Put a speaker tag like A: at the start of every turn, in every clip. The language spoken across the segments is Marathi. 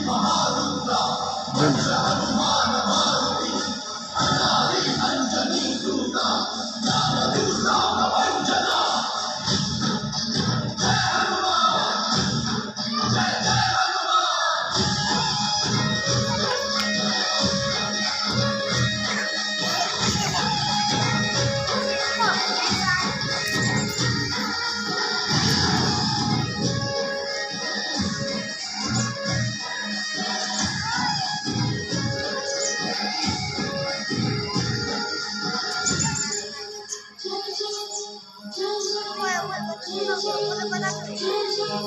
A: Thank
B: you.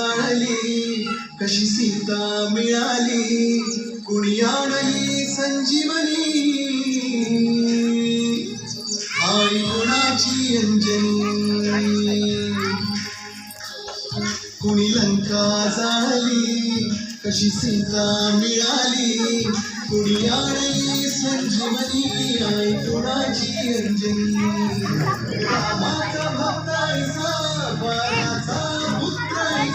B: लंका जाळली कशी सीता मिळाली कुणी आणली संजीवनी? आई कुणाची अंजनी? कुणी लंका जाळली कशी सीता मिळाली कुणी आणली संजीवनी? आई कुणाची अंजनी? रामाचा भक्तायसा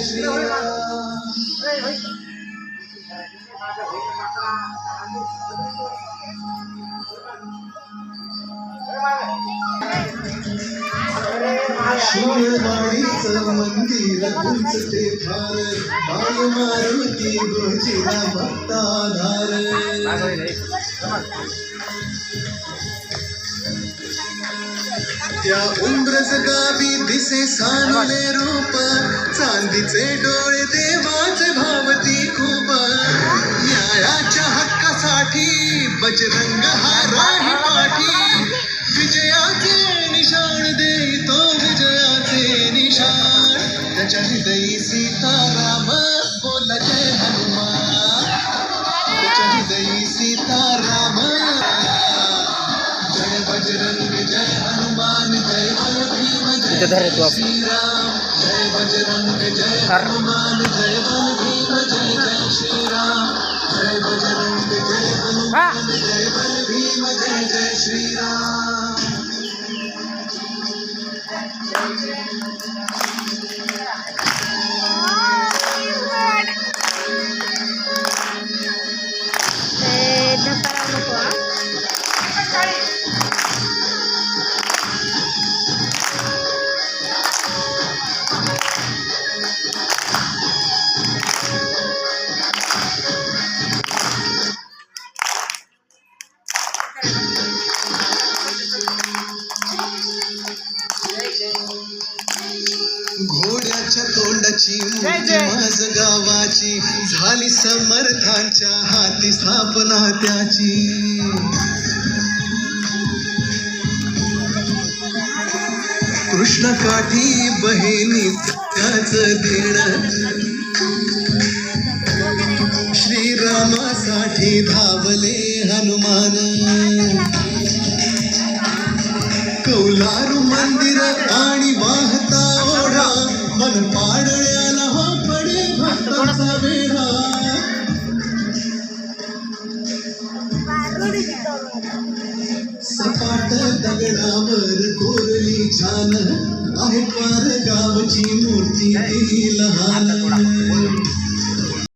B: जय जय श्रीराम शिववाणीचं मंदिर उंचते फार बाळ मारुती गोचिरा भक्ताधार त्या उंब्रज गावी दिसे सानुले रूप. चांदीचे डोळे देवाचे भावती खूप. न्यायाच्या हक्कासाठी बजरंग हा राही पाठी. विजयाचे निशाण देतो विजयाचे निशाण. त्याच्या हृदयी सीताराम बोला
C: तू
B: जय
C: आप.
B: श्रीराम भीम श्रीराम माझ गावाची झाली समर्थांच्या हाती स्थापना त्याची. कृष्ण काठी बहिणीच त्याच देण श्रीरामासाठी धावले हनुमान. कौलारू मंदिर आणि वाहता ओढा मन पाडण्याला दगडावर कोरली छान आहे पार गावची मूर्ती लहान